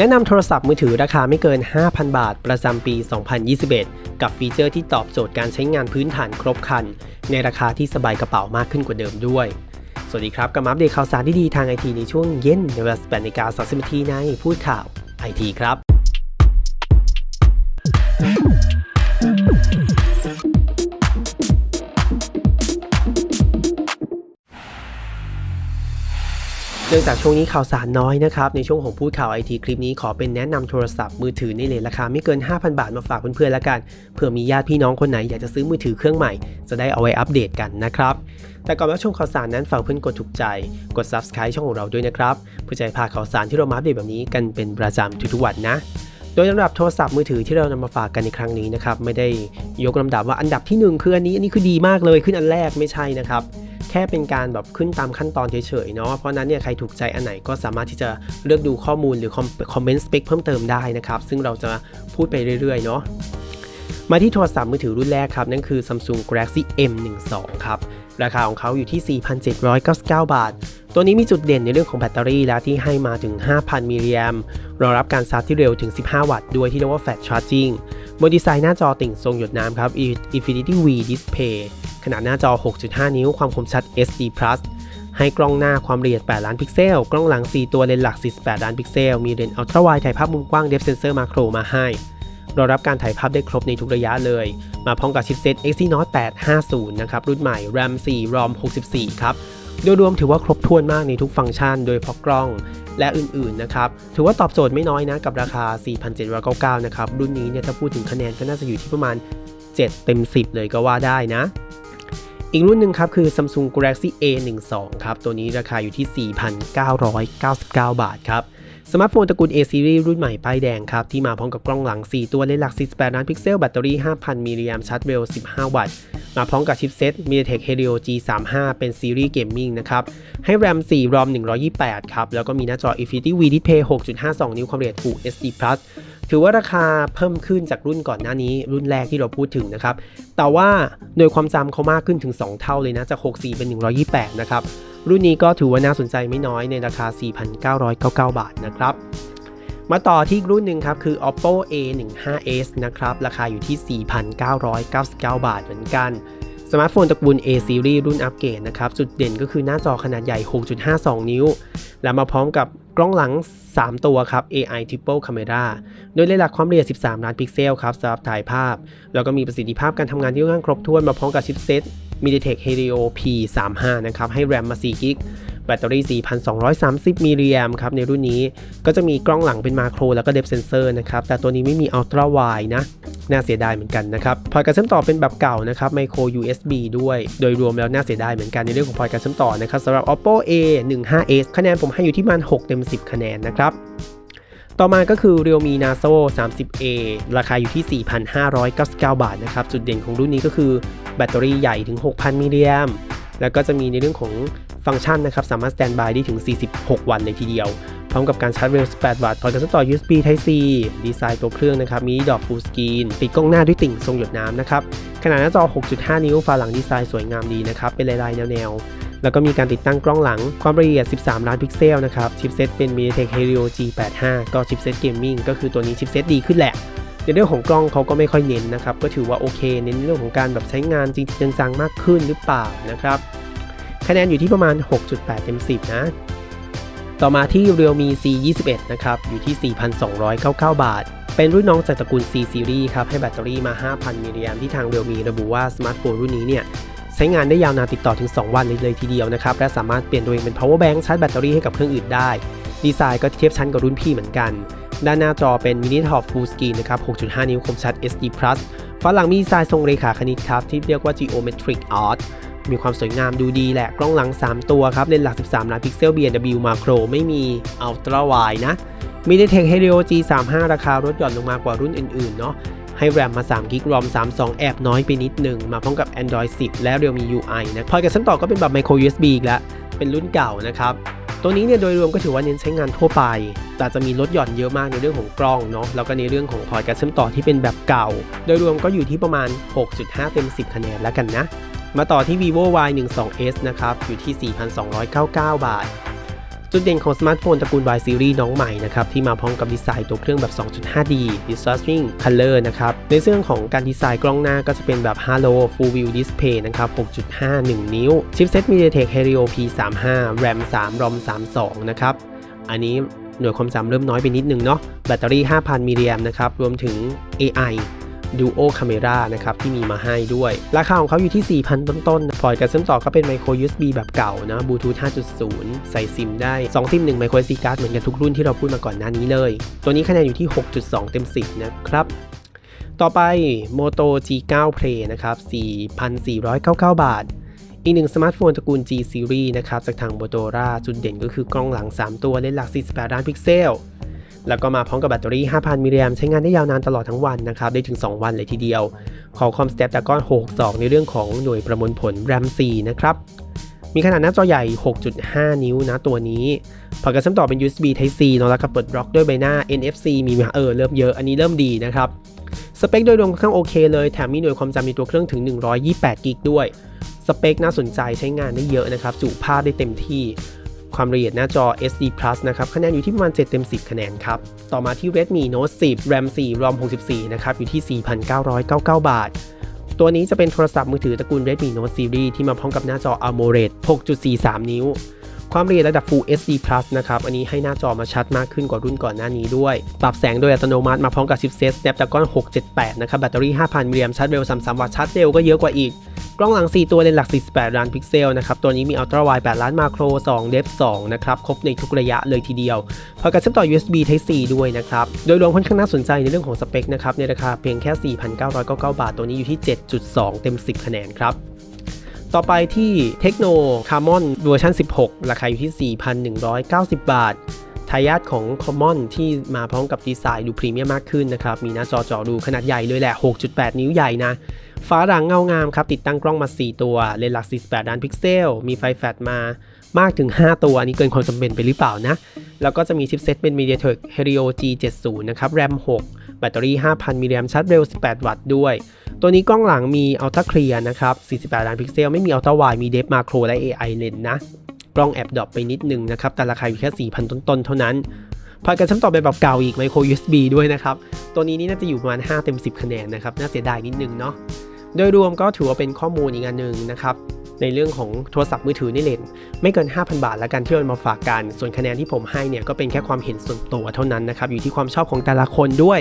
แนะนำโทรศัพท์มือถือราคาไม่เกิน 5,000 บาท ประจำปี 2021 กับฟีเจอร์ที่ตอบโจทย์การใช้งานพื้นฐานครบครัน ในราคาที่สบายกระเป๋ามากขึ้นกว่าเดิมด้วย สวัสดีครับกับมาอัปเดตข่าวสารที่ดีทางไอทีในช่วงเย็นในเวลา18นาฬิกา30นาทีในพูดข่าวไอทีครับ เนื่องจากช่วงนี้ข่าวสารน้อยนะครับ ในช่วงของพูดข่าวไอทีคลิปนี้ขอเป็นแนะนำโทรศัพท์มือถือในเลทราคาไม่เกิน 5,000 บาทมาฝากเพื่อนๆแล้วกันเผื่อมีญาติพี่น้องคนไหนอยากจะซื้อมือถือเครื่องใหม่ จะได้เอาไว้อัปเดตกันนะครับ แต่ก่อนรับชมข่าวสารนั้นฝากเพื่อนกดถูกใจ กด subscribe ช่องของเราด้วยนะครับเพื่อจะพาข่าวสารที่เรามาอัปเดตแบบนี้กันเป็นประจำทุกๆวันนะ ดยลำดับโทรศัพท์มือถือที่เรานำมาฝากกันในครั้งนี้นะครับไม่ได้ยกลำดับว่าอันดับที่หนึ่งคืออันนี้อันนี้คือดีมากเลยขึ้นอันแรกไม่ใช่นะครับแค่เป็นการแบบขึ้นตามขั้นตอนเฉยๆเนาะเพราะฉะนั้นเนี่ยใครถูกใจอันไหนก็สามารถที่จะเลือกดูข้อมูลหรือคอมเมนต์สเปคเพิ่มเติมได้นะครับซึ่งเราจะพูดไปเรื่อยๆเนาะมาที่โทรศัพท์มือถือรุ่นแรกครับ นั่นคือ Samsung Galaxy M12 ครับ ราคาของเขาอยู่ที่ 4,799 บาท ตัวนี้มีจุดเด่นในเรื่องของแบตเตอรี่และที่ให้มาถึง 5,000 มิลลิแอมรองรับการชาร์จที่เร็วถึง 15 วัตต์ด้วยที่เรียกว่า Fast Charging บนดีไซน์หน้าจอติ่งทรงหยดน้ำครับ Infinity V Display ขนาดหน้าจอ 6.5 นิ้ว ความคมชัด SD Plus ให้กล้องหน้าความละเอียด 8 ล้านพิกเซล กล้องหลัง 4 ตัวเลนส์หลัก 48 ล้านพิกเซล มีเลนส์อัลตร้าไวด์ถ่ายภาพมุมกว้าง Depth Sensor Macro มาให้รองรับการถ่ายภาพได้ครบในทุกระยะเลย มาพร้อมกับชิปเซ็ต Exynos 850 นะครับ รุ่นใหม่ RAM 4 ROM 64 ครับ โดยรวมถือว่าครบถ้วนมากในทุกฟังก์ชัน โดยพอกล้องและอื่นๆนะครับ ถือว่าตอบโจทย์ไม่น้อยนะกับราคา 4,799 นะครับ รุ่นนี้เนี่ยถ้าพูดถึงคะแนนก็น่าจะอยู่ที่ประมาณ 7 เต็ม 10 เลยก็ว่าได้นะ อีกรุ่นหนึ่งครับคือ Samsung Galaxy A12 ครับ ตัวนี้ราคาอยู่ที่ 4,999 บาทครับ สมาร์ทโฟนตระกูล A series รุ่นใหม่ป้ายแดงครับ ที่มาพร้อมกับกล้องหลัง 4 ตัวเลนส์หลัก 48 ล้านพิกเซล แบตเตอรี่ 5,000 มิลลิแอมชาร์จเร็ว 15 วัตต์ มาพร้อมกับชิปเซ็ต MediaTek Helio G35 เป็นซีรีส์เกมมิ่งนะครับ ให้ RAM 4 ROM 128 ครับ แล้วก็มีหน้าจอ Infinity V Display 6.52 นิ้วความละเอียด Full HD Plus ถือว่าราคาเพิ่มขึ้นจากรุ่นก่อนหน้านี้ รุ่นแรกที่เราพูดถึงนะครับ แต่ว่าโดยความจำเขามากขึ้นถึง 2 เท่าเลยนะ จาก 64 เป็น 128 นะครับ รุ่นนี้ก็ถือว่าน่าสนใจไม่น้อยในราคา 4,999 บาทนะครับ มาต่อที่รุ่นหนึ่งครับ คือ oppo a15s นะครับ ราคาอยู่ที่ 4,999 บาทเหมือนกัน สมาร์ทโฟนตระกูล A series รุ่นอัปเกรดนะครับ จุดเด่นก็คือหน้าจอขนาดใหญ่ 6.52 นิ้ว และมาพร้อมกับกล้องหลัง 3 ตัวครับ AI Triple Camera โดยเลนส์หลักความละเอียด 13 ล้านพิกเซลครับสำหรับถ่ายภาพ แล้วก็มีประสิทธิภาพการทำงานที่ค่อนข้างครบถ้วนมาพร้อมกับชิปเซ็ต MediaTek Helio P35 นะครับให้ RAM มา4กิกแบตเตอรี่ 4,230 มิลลิแอมครับในรุ่นนี้ก็จะมีกล้องหลังเป็นมาโครแล้วก็ Depth Sensor นะครับ แต่ตัวนี้ไม่มี Ultra Wide นะน่าเสียดายเหมือนกันนะครับพอร์ตการเชื่อมต่อเป็นแบบเก่านะครับ Micro USB ด้วย โดยรวมแล้วน่าเสียดายเหมือนกันในเรื่องของพอร์ตการเชื่อมต่อนะครับสำหรับ Oppo A15s คะแนนผมให้อยู่ที่มัน6เต็ม10 คะแนนนะครับ ต่อมาก็คือ Realme Naso 30A ราคาอยู่ที่ 4,599 บาทนะครับ จุดเด่นของรุ่นนี้ก็คือแบตเตอรี่ใหญ่ถึง 6,000 มิลลิแอมแล้วก็จะมีในเรื่องของฟังก์ชันนะครับ สามารถสแตนบายได้ถึง 46 วันเลยทีเดียว พร้อมกับการชาร์จเร็ว 18 วัตต์พอร์ตการเชื่อต่อ USB Type C ดีไซน์ตัวเครื่องนะครับ มีดอกฟูลสกรีนติดกล้องหน้าด้วยติ่งทรงหยดน้ำนะครับ ขนาดหน้าจอ 6.5 นิ้วฝาหลังดีไซน์สวยงามดีนะครับ เป็นลายๆแนวๆ แล้วก็มีการติดตั้งกล้องหลังความละเอียด 13 ล้านพิกเซลนะครับ ชิปเซ็ตเป็น MediaTek Helio G85 ก็ชิปเซ็ตเกมมิ่งก็คือตัวนี้ชิปเซ็ตดีขึ้นแหละในเรื่องของกล้องเขาก็ไม่ค่อยเน้นนะครับ ก็ถือว่าโอเค เน้นในเรื่องของการแบบใช้งานจริงๆจังมากขึ้นหรือเปล่านะครับ คะแนนอยู่ที่ประมาณ 6.8 เต็ม 10 นะ ต่อมาที่ Realme C21 นะครับ อยู่ที่ 4,299 บาท เป็นรุ่นน้องจากตระกูล C Series ครับ ให้แบตเตอรี่มา 5,000 มิลลิแอมที่ทาง Realme ระบุว่าสมาร์ทโฟนรุ่นนี้เนี่ย ใช้งานได้ยาวนานติดต่อถึง 2 วันเลยเลยทีเดียวนะครับ และสามารถเปลี่ยนตัวเองเป็น power bank ชาร์จแบตเตอรี่ให้กับเครื่องอื่นได้ ดีไซน์ก็เทียบชั้นกับรุ่นพี่เหมือนกัน ด้านหน้าจอเป็น Mini Top Full Screen นะครับ 6.5 นิ้วคมชัด SD Plus ฝาหลังมีดีไซน์ทรงเรขาคณิตครับ ที่เรียกว่า Geometric Art มีความสวยงามดูดีแหละ กล้องหลัง 3 ตัวครับ เลนส์หลัก 13 ล้านพิกเซล B&W Macro ไม่มี Ultra Wide นะ MediaTek Helio G35 ราคาลดหย่อนลงมากว่ารุ่นอื่นๆ เนาะ ให้ RAM มา3 g b ROM 32 แอบน้อยไปนิดหนึ่งมาพร้อมกับ Android 10 และ Realme UI นะพอร์ตการเชื่อมต่อก็เป็นแบบ Micro USB อีกแล้ว เป็นรุ่นเก่านะครับตัวนี้เนี่ยโดยรวมก็ถือว่าเน้นใช้งานทั่วไป แต่จะมีลดหย่อนเยอะมากในเรื่องของกล้องเนาะ แล้วก็ในเรื่องของพอร์ตการเชื่อมต่อที่เป็นแบบเก่า โดยรวมก็อยู่ที่ประมาณ 6.5 เต็ม 10 คะแนนแล้วกันนะ มาต่อที่ vivo y 1 2 s นะครับ อยู่ที่ 4,299 บาท จุดเด่นของสมาร์ทโฟนตระกูล Y Series น้องใหม่นะครับที่มาพร้อมกับดีไซน์ตัวเครื่องแบบ 2.5D Distorting Color นะครับในเรื่องของการดีไซน์กล้องหน้าก็จะเป็นแบบ Halo Full View Display นะครับ 6.5 1 นิ้ว ชิปเซ็ต MediaTek Helio P35 RAM 3 ROM 32 นะครับ อันนี้หน่วยความจำเริ่มน้อยไปนิดนึงเนาะแบตเตอรี่ 5,000มิลลิแอมนะครับ รวมถึง AI Duo Camera นะครับที่มีมาให้ด้วย ราคาของเขาอยู่ที่ 4,000 ต้นๆพอร์ตการเชื่อมต่อก็เป็น Micro USB แบบเก่านะบลูทูธ5.0 ใส่ซิมได้ 2 ซิม 1 Micro SD card เหมือนกันทุกรุ่นที่เราพูดมาก่อนหน้านี้เลย ตัวนี้คะแนนอยู่ที่ 6.2 เต็ม 10 นะครับต่อไป Moto G9 Play นะครับ 4,499 บาท อีกหนึ่งสมาร์ทโฟนตระกูล G Series นะครับ จากทาง Motorola จุดเด่นก็คือกล้องหลัง 3 ตัวเลนส์หลัก 48 ล้านพิกเซล แล้วก็มาพร้อมกับแบตเตอรี่ 5,000 มิลลิแอมใช้งานได้ยาวนานตลอดทั้งวันนะครับ ได้ถึง 2 วันเลยทีเดียวขอคอม Snapdragon 662 ในเรื่องของหน่วยประมวลผล RAM 4 นะครับ มีขนาดหน้าจอใหญ่ 6.5 นิ้วนะตัวนี้พอร์ตการเชื่อมต่อเป็น USB Type C เนอะแล้วก็เปิดบล็อกด้วยใบหน้า NFC มีไหมเออเริ่มเยอะ อันนี้เริ่มดีนะครับ สเปคโดยรวมค่อนข้างโอเคเลย แถมมีหน่วยความจำในตัวเครื่องถึง 128กิกด้วย สเปคน่าสนใจใช้งานได้เยอะนะครับ จุภาพได้เต็มที่ ความละเอียดหน้าจอ SD Plus นะครับ คะแนนอยู่ที่ประมาณ 7 เต็ม 10 คะแนนครับ ต่อมาที่ Redmi Note 10 RAM 4 ROM 64 นะครับ อยู่ที่ 4,999 บาท ตัวนี้จะเป็นโทรศัพท์มือถือตระกูล Redmi Note Series ที่มาพร้อมกับหน้าจอ AMOLED 6.43 นิ้ว ความละเอียดระดับ Full HD Plus นะครับ อันนี้ให้หน้าจอมาชัดมากขึ้นกว่ารุ่นก่อนหน้านี้ด้วย ปรับแสงโดยอัตโนมัติมาพร้อมกับชิปเซต Snapdragon 678 นะครับ แบตเตอรี่ 5,000มิลลิแอมชาร์จเร็ว33วัตต์ชาร์จเร็วก็เยอะกว่าอีก กล้องหลัง 4 ตัวเลนส์หลัก 48 ล้านพิกเซลนะครับ ตัวนี้มี Ultra Wide 8 ล้านมาโคร2 Depth 2นะครับ ครบในทุกระยะเลยทีเดียวพอการเชื่อมต่อ USB Type C ด้วยนะครับ โดยรวมค่อนข้างน่าสนใจในเรื่องของสเปคนะครับ ในราคาเพียงแค่ 4,999 บาท ตัวนี้อยู่ที่ 7.2 เต็ม 10 คะแนนครับ ต่อไปที่ Tecno Camon เวอร์ชัน16 ราคาอยู่ที่ 4,190 บาททายาทของ Common ที่มาพร้อมกับดีไซน์ดูพรีเมียมมากขึ้นนะครับ มีหน้าจอจอดูขนาดใหญ่เลยแหละ 6.8 นิ้วใหญ่นะฟ้าหลังเงางามครับ ติดตั้งกล้องมา 4 ตัว เลนส์หลัก 48 ล้านพิกเซล มีไฟแฟลชมามากถึง 5 ตัว อันนี้เกินความจำเป็นไปหรือเปล่านะ แล้วก็จะมีชิปเซตเป็น MediaTek Helio G70 นะครับ RAM 6 แบตเตอรี่ 5,000 มิลลิแอมชาร์จเร็ว 18 วัตต์ด้วย ตัวนี้กล้องหลังมี Ultra Clear นะครับ 48 ล้านพิกเซล ไม่มี Ultra Wide มี Depth Macro และ AI Lens นะ กล้องแอบดรอปไปนิดนึงนะครับ แต่ราคาอยู่แค่ 4,000 ต้นๆ เท่านั้นพอการเชื่อมต่อเป็นแบบเก่าอีก Micro USB ด้วยนะครับ ตัวนี้นี่น่าจะอยู่ประมาณ 5 เต็ม 10 คะแนนนะครับ น่าเสียดายนิดนึงเนาะ โดยรวมก็ถือว่าเป็นข้อมูลอีกอันหนึ่งนะครับ ในเรื่องของโทรศัพท์มือถือนี่เลนไม่เกิน 5,000 บาทแล้วกันที่เอามาฝากกัน ส่วนคะแนนที่ผมให้เนี่ยก็เป็นแค่ความเห็นส่วนตัวเท่านั้นนะครับอยู่ที่ความชอบของแต่ละคนด้วย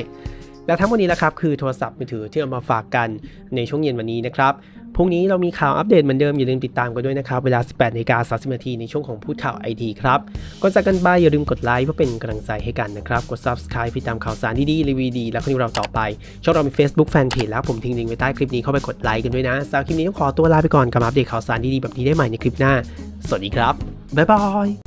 และทั้งหมดนี้แหละครับคือโทรศัพท์มือถือที่เอามาฝากกันในช่วงเย็นวันนี้นะครับ พรุ่งนี้เรามีข่าวอัปเดตเหมือนเดิมอย่าลืมติดตามกันด้วยนะครับ เวลา 18นาฬิกา30นาทีในช่วงของพูดข่าวไอทีครับก่อนจากกันไปอย่าลืมกดไลค์เพื่อเป็นกำลังใจให้กันนะครับ กด subscribe ติดตามข่าวสารดีๆรีวิวดีแล้วก็ดูเราต่อไปช่องเรามี Facebook Fanpage แล้วผมทิ้งลิงก์ไว้ใต้คลิปนี้เข้าไปกดไลค์กันด้วยนะสำหรับคลิปนี้ต้องขอตัวลาไปก่อนกับอัปเดตข่าวสารดีๆแบบนี้ได้ใหม่ในคลิปหน้า สวัสดีครับบ๊ายบาย